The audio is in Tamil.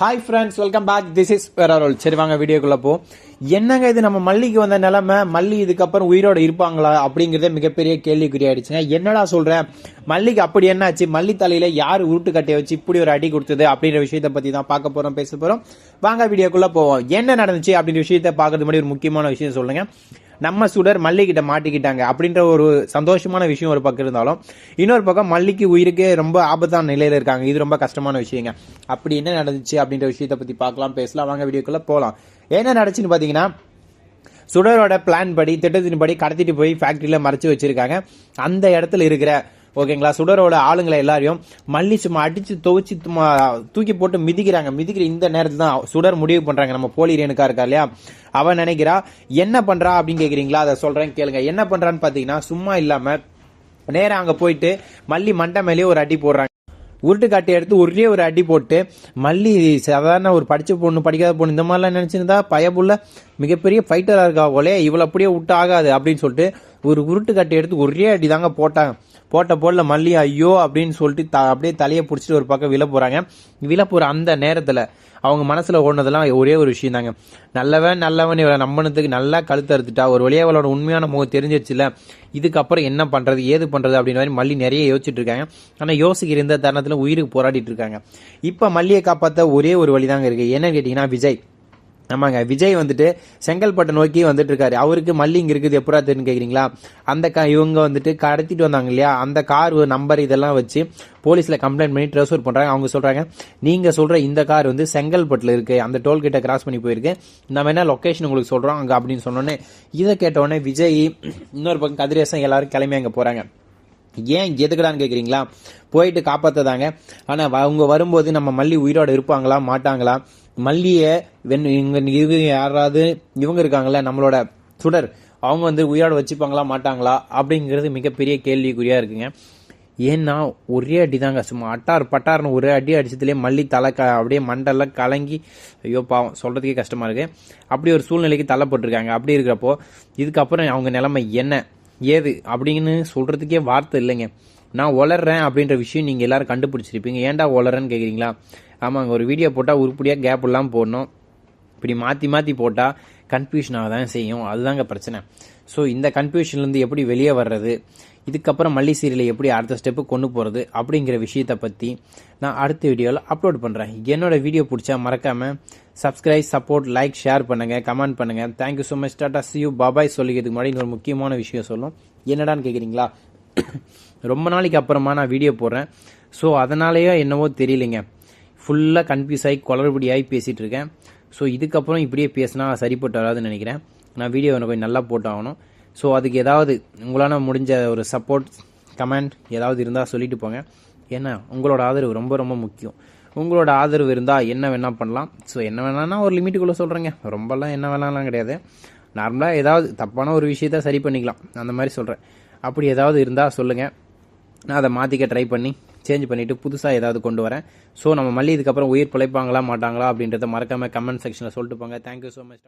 Hi friends welcome back this is வேரோல் சரி வாங்க வீடியோக்குள்ள போ. என்னங்க இது? நம்ம மல்லிக்கு வந்த நிலைமை மல்லி இதுக்கப்புறம் உயிரோட இருப்பாங்களா அப்படிங்கறதே மிகப்பெரிய கேள்விக்குறி ஆயிடுச்சுங்க. என்னடா சொல்றேன்? மல்லிக்கு அப்படி என்னாச்சு மல்லி தலையில யார் உருட்டு கட்டையை வச்சு இப்படி ஒரு அடி கொடுத்தது அப்படின்ற விஷயத்தை பத்தி தான் பார்க்க போறோம் பேச போறோம். வாங்க வீடியோக்குள்ள போவோம். என்ன நடந்துச்சு அப்படின்ற விஷயத்தை பார்க்கறது முன்னாடி ஒரு முக்கியமான விஷயம் சொல்லுங்க. நம்ம சுடர் மல்லிகிட்ட மாட்டிக்கிட்டாங்க அப்படின்ற ஒரு சந்தோஷமான விஷயம் ஒரு பக்கம் இருந்தாலும் இன்னொரு பக்கம் மல்லிக்கு உயிருக்கே ரொம்ப ஆபத்தான நிலையில இருக்காங்க. இது ரொம்ப கஷ்டமான விஷயங்க. அப்படி என்ன நடந்துச்சு அப்படின்ற விஷயத்தை பத்தி பார்க்கலாம் பேசலாம். வாங்க வீடியோக்குள்ள போகலாம் என்ன நடச்சுன்னு பாத்தீங்கன்னா சுடரோட பிளான் படி திட்டத்தின் படி கடத்திட்டு போய் ஃபேக்டரியில மறைச்சு வச்சிருக்காங்க. அந்த இடத்துல இருக்கிற ஓகேங்களா? சுடரோட ஆளுங்களை எல்லாரையும் மல்லி சும்மா அடிச்சு துவச்சி தூக்கி போட்டு மிதிக்கிறாங்க. மிதிக்கிற இந்த நேரத்தில் தான் சுடர் முடிவு பண்றாங்க. நம்ம போலி ரேணுக்கா இருக்கா இல்லையா? அவன் நினைக்கிறா என்ன பண்றா? அப்படின்னு கேக்குறீங்களா? அதை சொல்றேன் கேளுங்க. என்ன பண்றான்னு பாத்தீங்கன்னா சும்மா இல்லாம நேரம் அங்க போயிட்டு மல்லி மண்டை மேலேயே ஒரு அடி போடுறாங்க. உருட்டு காட்டி எடுத்து ஒரே ஒரு அடி போட்டு மல்லி சாதாரண ஒரு படிச்ச பொண்ணு படிக்காத பொண்ணு இந்த மாதிரிலாம் நினைச்சிருந்தா பயபுள்ள மிகப்பெரிய ஃபைட்டராக இருக்கா? போலே இவ்வளோ அப்படியே விட்டு ஆகாது அப்படின்னு சொல்லிட்டு ஒரு உருட்டு கட்டி எடுத்து ஒரே அடி தாங்க போட்டாங்க. போட்ட போடல மல்லி ஐயோ அப்படின்னு சொல்லிட்டு த- அப்படியே தலையை பிடிச்சிட்டு ஒரு பக்கம் விழ போகிறாங்க விழ போகிற அந்த நேரத்தில் அவங்க மனசில் ஓடினதெல்லாம் ஒரே ஒரு விஷயம் தாங்க நல்லவன் நல்லவன் இவளை நம்பினதுக்கு நல்லா கழுத்து அறுத்துட்டா. ஒரு வழியாக அவளோட உண்மையான முகம் தெரிஞ்சிருச்சுல இதுக்கப்புறம் என்ன பண்ணுறது ஏது பண்ணுறது அப்படின்னு மாதிரி மல்லி நிறைய யோசிச்சுட்டு இருக்காங்க. ஆனால் யோசிக்கிற இந்த தருணத்தில் உயிருக்கு போராடிட்டு இருக்காங்க. இப்போ மல்லியை காப்பாற்ற ஒரே ஒரு வழி தாங்க இருக்குது என்னன்னு கேட்டிங்கன்னா விஜய். ஆமாங்க விஜய் வந்துட்டு செங்கல்பட்டை நோக்கி வந்துட்டு இருக்காரு அவருக்கு மல்லி இங்க இருக்குது எப்படா தெரியும் கேக்குறீங்களா? அந்த கா இவங்க வந்துட்டு கடத்திட்டு வந்தாங்க இல்லையா? அந்த கார் நம்பர் இதெல்லாம் வச்சு போலீஸ்ல கம்ப்ளைண்ட் பண்ணி ட்ரெஸ்வர் பண்றாங்க. அவங்க சொல்றாங்க நீங்க சொல்ற இந்த கார் வந்து செங்கல்பட்டுல இருக்கு. அந்த டோல் கிட்ட கிராஸ் பண்ணி போயிருக்கு. நம்ம என்ன லொக்கேஷன் உங்களுக்கு சொல்றோம்? அங்க அப்படின்னு சொன்னோன்னே இதை கேட்ட உடனே விஜய் இன்னொரு பக்கம் கதிரேசன் எல்லாரும் கிளம்பி அங்க போறாங்க. ஏன் எதுக்குடான்னு கேட்குறீங்களா போயிட்டு காப்பாற்றதாங்க ஆனால் வ- அவங்க வரும்போது நம்ம மல்லி உயிரோட இருப்பாங்களா? மாட்டாங்களா? மல்லியை வெண் இவங்க இவங்க யாராவது இவங்க இருக்காங்கல்ல நம்மளோட சுடர் அவங்க வந்து உயிரோட வச்சுப்பாங்களா? மாட்டாங்களா? அப்படிங்கிறது மிகப்பெரிய கேள்விக்குறியாக இருக்குங்க. ஏன்னா ஒரே அடி தாங்க சும்மா அட்டார் பட்டார்னு ஒரே அடி அடிச்சதுலேயே மல்லி தலை க அப்படியே மண்டெல்லாம் கலங்கி ஐயோ பாவம் சொல்கிறதுக்கே கஷ்டமாக இருக்குது அப்படி ஒரு சூழ்நிலைக்கு தள்ளப்பட்டிருக்காங்க. அப்படி இருக்கிறப்போ இதுக்கப்புறம் அவங்க நிலைமை என்ன? ஏது அப்படின்னு சொல்கிறதுக்கே வார்த்தை இல்லைங்க. நான் ஒளர்றேன் அப்படின்ற விஷயம் நீங்கள் எல்லாரும் கண்டுபிடிச்சிருப்பீங்க. ஏன்டா வளரேன்னு கேட்குறீங்களா ஆமாங்க ஒரு வீடியோ போட்டால் உருப்படியாக கேப் எல்லாம் போடணும். இப்படி மாற்றி மாற்றி போட்டால் கன்ஃபியூஷன் ஆக தான் செய்யும். அதுதாங்க பிரச்சனை. ஸோ இந்த கன்ஃபியூஷன்லேருந்து எப்படி வெளியே வர்றது? இதுக்கப்புறம் மல்லி சீரியலை எப்படி அடுத்த ஸ்டெப்பு கொண்டு போகிறது அப்படிங்கிற விஷயத்தை பற்றி நான் அடுத்த வீடியோவில் அப்லோட் பண்ணுறேன் என்னோட வீடியோ பிடிச்சா மறக்காமல் சப்ஸ்கிரைப் சப்போர்ட் லைக் ஷேர் பண்ணுங்கள் கமெண்ட் பண்ணுங்கள் thank you so much tata see you bye bye சொல்லிக்கிறதுக்கு முன்னாடி ஒரு முக்கியமான விஷயம் சொல்லும் என்னடான்னு கேட்குறீங்களா ரொம்ப நாளைக்கு அப்புறமா நான் வீடியோ போடுறேன். ஸோ அதனாலேயோ என்னவோ தெரியலைங்க. ஃபுல்லாக கன்ஃபியூஸ் ஆகி குளறுபடி ஆகி பேசிகிட்டு இருக்கேன். ஸோ இதுக்கப்புறம் இப்படியே பேசினா சரிப்பட்டு வராதுன்னு நினைக்கிறேன். நான் வீடியோ கொஞ்சம் நல்லா போட்டாகணும். ஸோ அதுக்கு ஏதாவது உங்களால் முடிஞ்ச ஒரு சப்போர்ட் கமெண்ட் ஏதாவது இருந்தால் சொல்லிட்டு போங்க. ஏன்னா உங்களோட ஆதரவு ரொம்ப ரொம்ப முக்கியம். உங்களோட ஆதரவு இருந்தால் என்ன வேணால் பண்ணலாம். ஸோ என்ன வேணான்னா ஒரு லிமிட்டுக்குள்ளே சொல்கிறேங்க ரொம்பலாம் என்ன வேணாலாம் கிடையாது. நார்மலாக ஏதாவது தப்பான ஒரு விஷயத்த சரி பண்ணிக்கலாம். அந்த மாதிரி சொல்கிறேன் அப்படி ஏதாவது இருந்தால் சொல்லுங்கள் நான் அதை மாற்றிக்க ட்ரை பண்ணி சேஞ்ச் பண்ணிவிட்டு புதுசாக ஏதாவது கொண்டு வரேன். ஸோ நம்ம மல்லி இதுக்கப்புறம் உயிர் பிழைப்பாங்களா மாட்டாங்களா அப்படின்றத மறக்காமல் கமெண்ட் செக்ஷனில் சொல்லிட்டு போங்க. Thank you so much